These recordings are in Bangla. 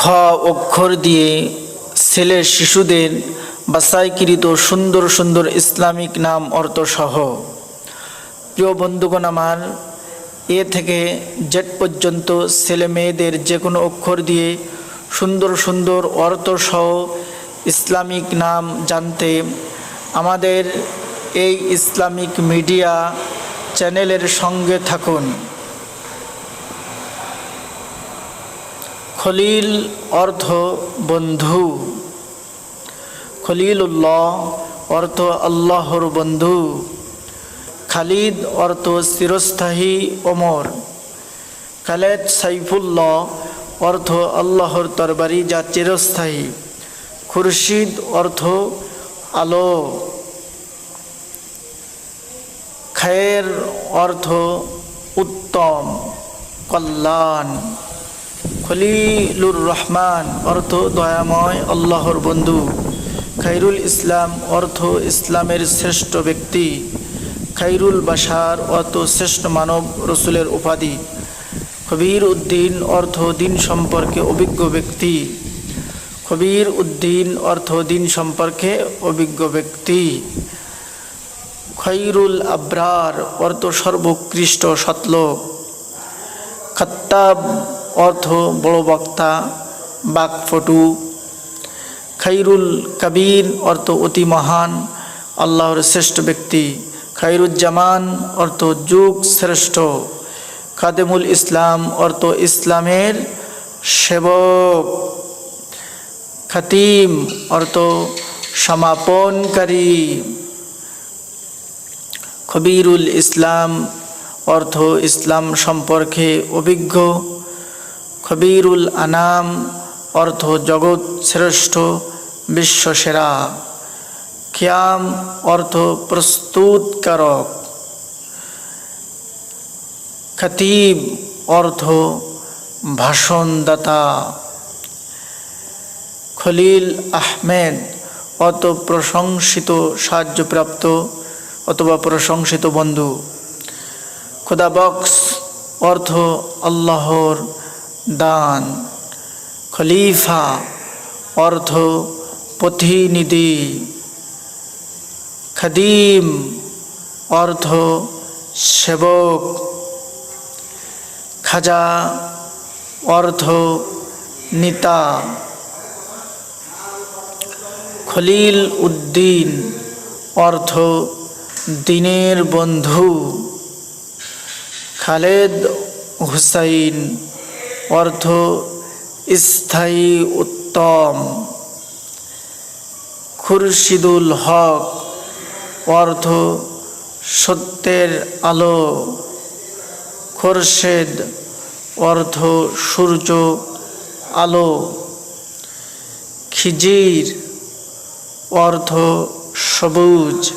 খ অক্ষর দিয়ে ছেলে শিশুদের বাসাইকৃত সুন্দর সুন্দর ইসলামিক নাম, অর্থসহ। প্রিয় বন্ধুগণ আমার, এ থেকে জেট পর্যন্ত ছেলে মেয়েদের যে কোনো অক্ষর দিয়ে সুন্দর সুন্দর অর্থসহ ইসলামিক নাম জানতে আমাদের এই ইসলামিক মিডিয়া চ্যানেলের সঙ্গে থাকুন। খলিল অর্থ বন্ধু। খলিলুল্লাহ অর্থ আল্লাহর বন্ধু। খালিদ অর্থ চিরস্থায়ী ওমর খালেদ সাইফুল্লাহ অর্থ আল্লাহর তরবারি যা চিরস্থায়ী। খুরশিদ অর্থ আলো। খায়ের অর্থ উত্তম, কল্যাণ। খলিলুর রহমান, অর্থ দয়াময় আল্লাহর বন্ধু। খাইরুল ইসলাম, অর্থ ইসলামের শ্রেষ্ঠ ব্যক্তি। খাইরুল বাসার অর্থ শ্রেষ্ঠ মানব রসুলের উপাধি। কবির উদ্দিন, অর্থ দিন সম্পর্কে অভিজ্ঞ ব্যক্তি। কবির উদ্দিন, অর্থ দিন সম্পর্কে অভিজ্ঞ ব্যক্তি। খৈরুল আব্রার, অর্থ সর্বোৎকৃষ্ট সতলোক খত্তাব অর্থ বড় বক্তা বাকফটু, খাইরুল কবির, অর্থ অতি মহান, আল্লাহর শ্রেষ্ঠ ব্যক্তি। খাইরুজ্জামান, অর্থ যুগ শ্রেষ্ঠ। খাদেমুল ইসলাম, অর্থ ইসলামের সেবক। খাতিম, অর্থ সমাপনকারী। খবিরুল ইসলাম, অর্থ ইসলাম সম্পর্কে অভিজ্ঞ। খবিরুল আনাম অর্থ জগৎ শ্রেষ্ঠ বিশ্বসেরা খিয়াম অর্থ প্রস্তুতকারক। খতিব অর্থ ভাষণদাতা। খলিল আহমেদ অত প্রশংসিত সাহায্যপ্রাপ্ত অথবা প্রশংসিত বন্ধু। খোদাবক্স অর্থ আল্লাহর দান, খলিফা অর্থ প্রতিনিধি, খাদিম অর্থ সেবক, খাজা অর্থ নিতা, খলিল উদ্দিন অর্থ দিনের বন্ধু, খালেদ হুসাইন অর্থ স্থায়ী উত্তম। খুরশিদুল হক, অর্থ সত্যের আলো। খোরশেদ, অর্থ সূর্য আলো। খিজির, অর্থ সবুজ।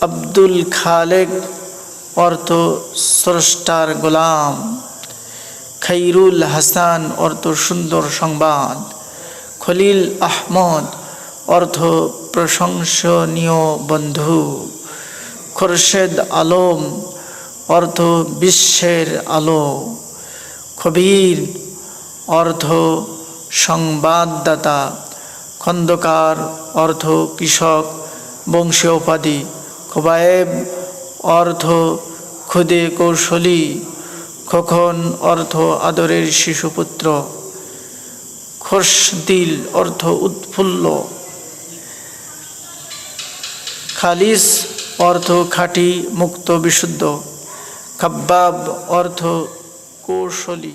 আব্দুল খালেক, অর্থ স্রষ্টার গোলাম। খৈরুল হাসান অর্থ সুন্দর সংবাদ। খলিল আহমদ অর্থ প্রশংসনীয় বন্ধু। খোরশেদ আলম অর্থ বিশ্বের আলো। কবির অর্থ সংবাদদাতা। খন্দকার অর্থ কৃষক বংশীয় উপাধি খোবায়েব অর্থ খুদে কৌশলী। খোখন অর্থ আদরের শিশুপুত্র খোসদিল অর্থ উৎফুল্ল। খালিস অর্থ খাঁটি মুক্ত বিশুদ্ধ, খাব্বাব অর্থ কৌশলী।